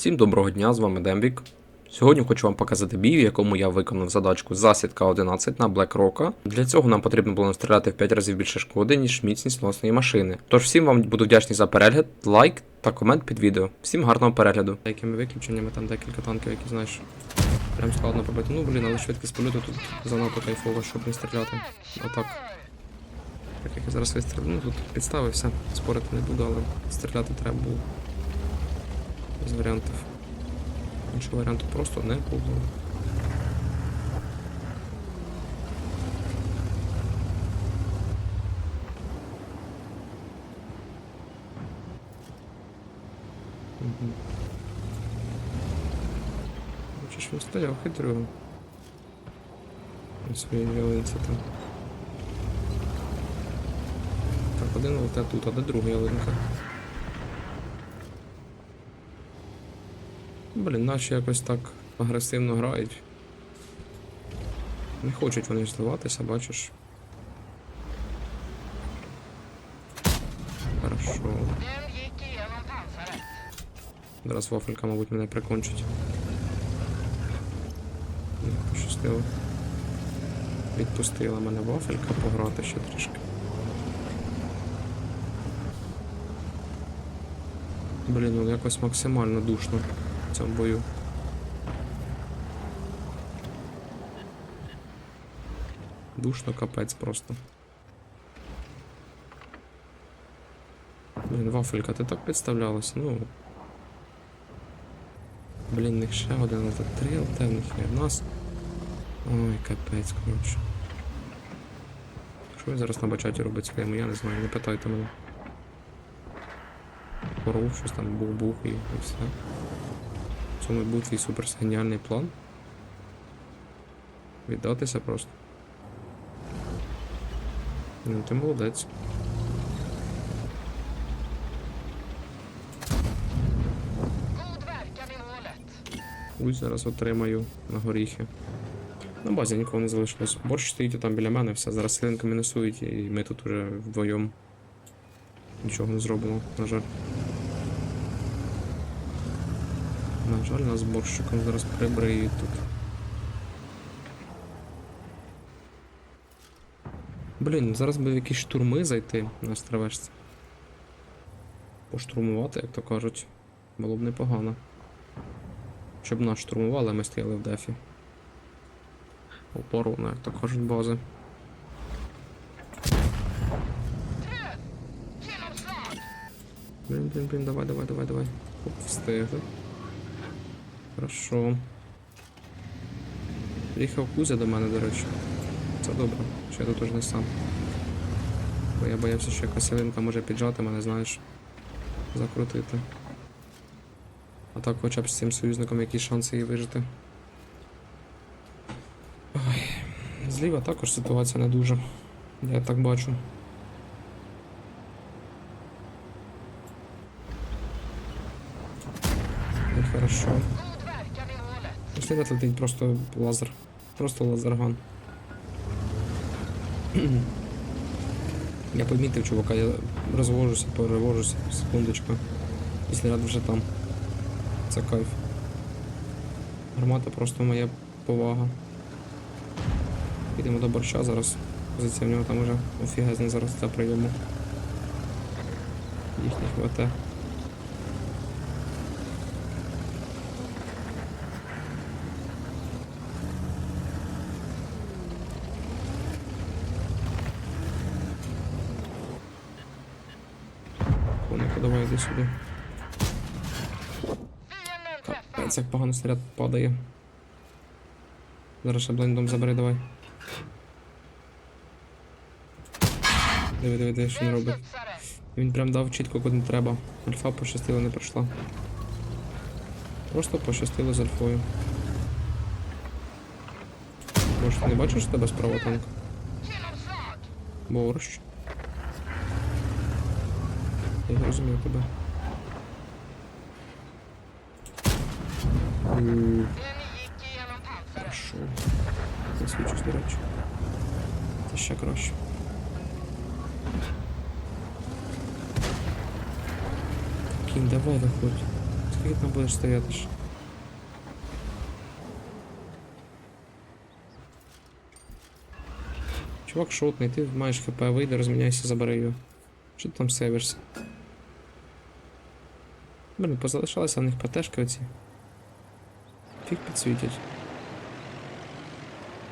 Всім доброго дня, з вами Дембік. Сьогодні хочу вам показати бій, в якому я виконав задачку засідка 11 на Black Rock. Для цього нам потрібно було настріляти в 5 разів більше шкоди, ніж міцність власної машини. Тож всім вам буду вдячний за перегляд, лайк та комент під відео. Всім гарного перегляду. Якими виключеннями там декілька танків, які знаєш. Прям складно побити. Ну блін, але швидкість польоту тут занадто кайфово, щоб не стріляти. Отак. Так як я зараз вистрілю, ну тут підставився, спорити не буду, але стріляти треба було. З варіантів. Іншого варіанту просто не було. Бачиш, він стояв хитрюгом. На своїй ялинці там. Так, один летить тут, а де друга ялинка? Блін, наші якось так агресивно грають. Не хочуть вони ж здаватися, бачиш. Хорошо. Зараз вафелька, мабуть, мене прикончить. Не пощастило. Відпустила мене вафелька пограти ще трішки. Блін, ну якось максимально душно цьому бою. Душно капець просто. Блін, вафелька, ти так підставлялася, ну. Блін, них ще один, а тут три алтевних є. В нас. Ой, капець, коротше. Що він зараз на бачаті робить своєму, я не знаю, не питайте мене. Поров, щось там бух-бух і, і все. Цьому був твій супер геніальний план. Віддатися просто. Ну, ти молодець. Ой, зараз отримаю на горіхи. На базі нікого не залишилось. Борщ стоїть там біля мене, все. Зараз силинки мінусують, і ми тут уже вдвоєм нічого не зробимо, на жаль. На жаль, нас борщиком зараз прибриють тут. Блін, зараз би в якісь штурми зайти на стравешці. Поштурмувати, як то кажуть, було б непогано. Щоб нас штурмували, ми стояли в дефі. Опору, як то кажуть, бази. Блін, блін, блін, давай, давай, давай, давай. Встигли. Хорошо. Приїхав Кузя до мене, до речі. Це добре, що я тут уже не сам. Бо я боявся, що якась ялинка може піджати мене, знаєш, закрутити. А так хоча б з цим союзником якісь шанси її вижити. Ой. Зліва також ситуація не дуже. Я так бачу. Ну, хорошо. Пішли летить просто лазер. Просто лазерган. Я помітив, чувака, я розвожуся, перевожуся, секундочку. І снаряд вже там. Це кайф. Гармата просто моя повага. Підемо до борща зараз. Позиція в нього там уже офігезна зараз для прийому. Їхніх ВТ. Конику, давай йди сюди. Капець, як погано снаряд падає. Зараз ще блендом забери, давай. Диви, диви, диви, що він робить. Він прям дав чітко, куди треба. Альфа пощастила, не пройшла. Просто пощастило з альфою. Може, ти не бачиш тебе справа танк? Борщ. Я не розумію тебе. Хорошо. Засвічусь, до речі. Це ще краще. Кінь, давай виходь. скільки там будеш стояти ж? Чувак шотний, ти маєш хп, вийди, розміняйся, забери його. Що ти там сейвишся? Блін, позалишалися в них ПТшки оці. Фіг підсвітять.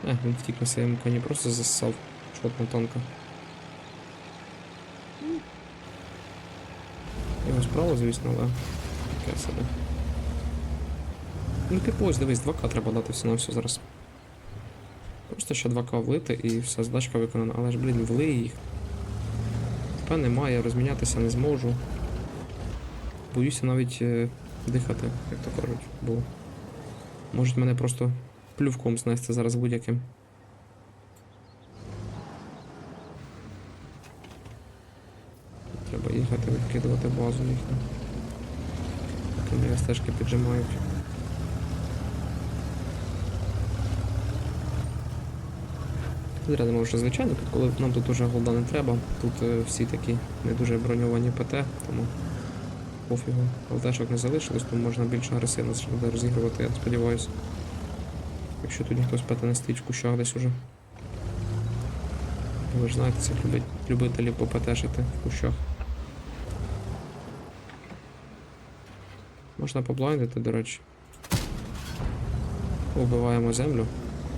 Ех, він втік на своєму коні, просто засав. Шотно тонко. Його справа, звісно, але таке себе. Ну типу ось дивись, 2К треба дати все на все зараз. Просто ще 2К влити і вся задачка виконана. Але ж, блін, вли їх. ХП немає, розмінятися не зможу. Боюся навіть е, дихати, як то кажуть, бо можуть мене просто плювком знести зараз будь-яким. Треба їхати, відкидувати базу їхню. Поки мене стежки піджимають. Не можу, звичайно, коли нам тут уже голда не треба, тут е, всі такі не дуже броньовані ПТ, тому пофігу. ЛТшок не залишилось, тому можна більш агресивно розігрувати, я сподіваюся. Якщо тут ніхто ПТ не стоїть в кущах десь уже. Ви ж знаєте, цих любителів попетешити в кущах. Можна поблайндити, до речі. Вбиваємо землю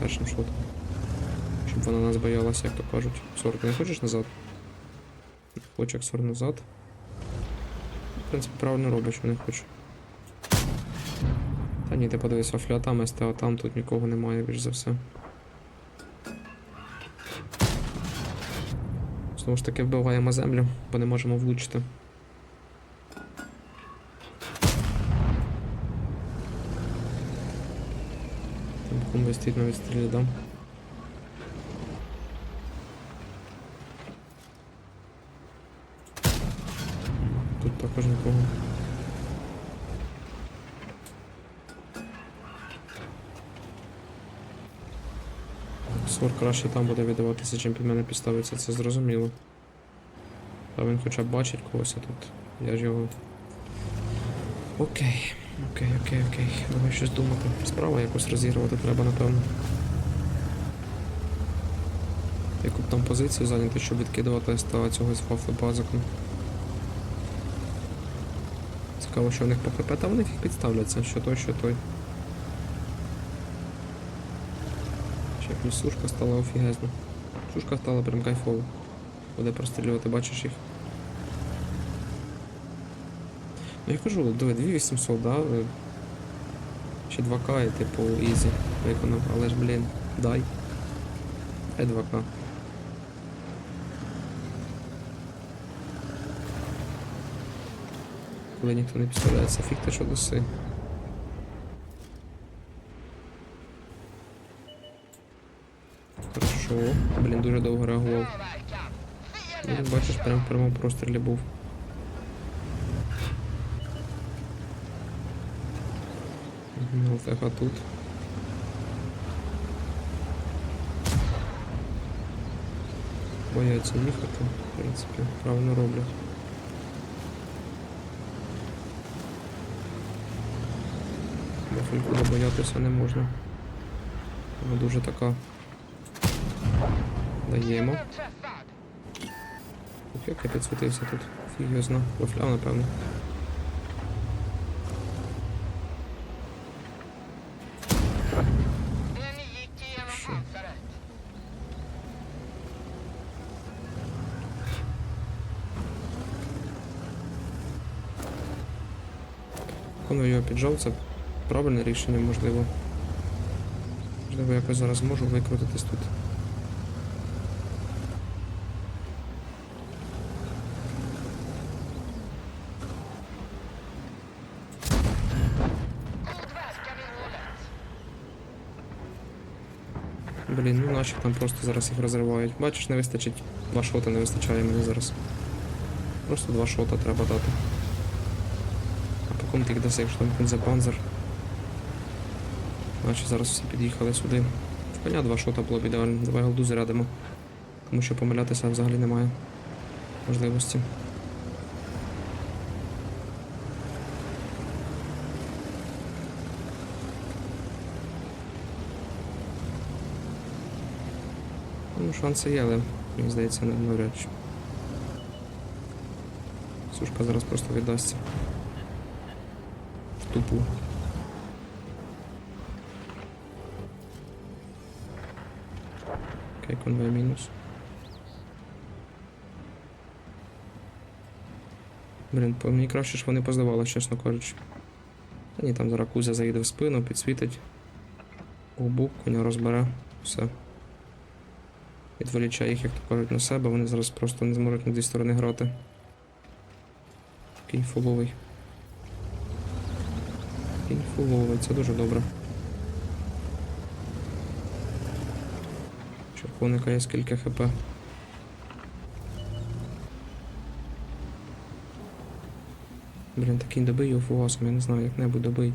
першим шотом. Щоб вона нас боялася, як то кажуть. Сор, ти не хочеш назад? Не Хоче Аксор назад. В принципі, правильно робить, що не хоче. Та ні, ти подивись, Офля там, СТА там, тут нікого немає, більш за все. Знову ж таки вбиваємо землю, бо не можемо влучити. Там стоїть на відстрілі, да? Тут також нікого. Свор краще там буде віддаватися, чим під мене підставиться, це зрозуміло. Та він хоча б бачить когось, тут я ж його. Окей, окей, окей, окей. Давай щось думати. Справа якось розігрувати треба, напевно. Яку б там позицію зайняти, щоб відкидувати СТА цього з фафли базиком. Цікаво, що в них по ХП, та вони їх підставляться, що той, що той. Ще плюс сушка стала офігезна. Сушка стала прям кайфово. Буде прострілювати, бачиш їх. Ну я кажу, диви, 2800, да? е, Ще 2К і типу ізі виконав, але ж блін, дай. Дай 2К. Коли ніхто не підставляється, фіг ти що доси. Хорошо. Блін, дуже довго реагував. Як бачиш, прямо в прямому прострілі був. ЛТХ тут. Бояться їхати, в принципі, правильно роблять. Бо боятися не можна. Вона дуже така. Даємо. Як я підсвітився тут. Фіг його зна. Вафляв, напевно. Коли його піджав, це правильне рішення, можливо. Можливо, якось зараз можу викрутитись тут. Блін, ну наші там просто зараз їх розривають. Бачиш, не вистачить. Два шота не вистачає мені зараз. Просто два шота треба дати. А по кому їх даси, якщо там Кунзепанзер? Наче зараз всі під'їхали сюди. В коня два шота було б ідеально. Давай голду зарядимо. Тому що помилятися взагалі немає можливості. Ну, шанси є, але мені здається, не навряд чи. Сушка зараз просто віддасться. В тупу. Окей, конвой мінус. Блін, мені краще ж вони поздавали, чесно кажучи. Ні, там зараз Кузя заїде в спину, підсвітить. Губу, коня розбере. Все. Відволічає їх, як то кажуть, на себе, вони зараз просто не зможуть на дві сторони грати. Кінь фуловий. Кінь фуловий, це дуже добре. Червоника є скільки хп. Блін, такий добий його фугасом, я не знаю, як-небудь добий.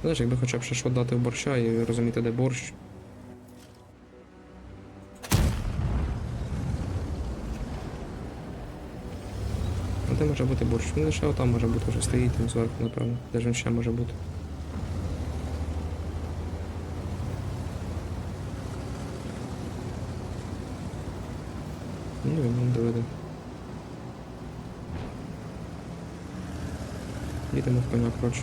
Знаєш, якби хоча б ще що дати в борща і розуміти, де борщ. А де може бути борщ? Він лише отам може бути, вже стоїть там зверху, напевно. Де ж він ще може бути? Ну, він доведе. Їдемо в коня, коротше.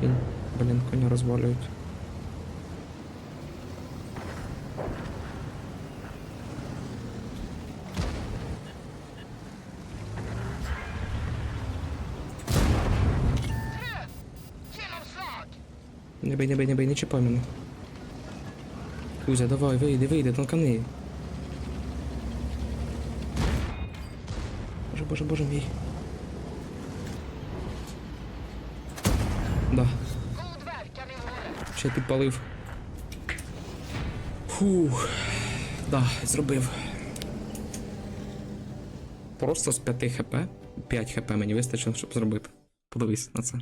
Кінь, блін, коня розвалюють. Не бий, не бий, не бий, не чіпай мене. Кузя, давай, вийди, вийди, толкани. Боже, боже, боже мій. Да, ще підпалив. Фух. Да, зробив. Просто з 5 хп. 5 хп мені вистачило, щоб зробити. Подивись на це.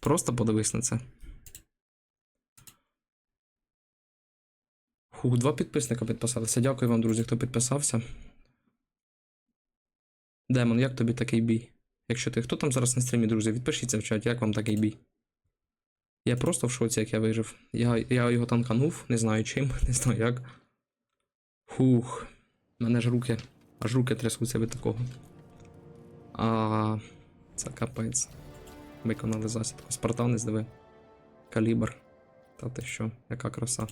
Просто подивись на це. Фух, два підписника підписалися. Дякую вам, друзі, хто підписався. Демон, як тобі такий бій? Якщо ти хто там зараз на стрімі, друзі, відпишіться в чаті, як вам такий бій. Я просто в шоці, як я вижив. Я, я його танканув, не знаю чим, не знаю як. Фух. Мене ж руки. Аж руки трясуться від такого. А це капець. Виконали засідку. Спартанець диви. Калібр. Та ти що, яка краса.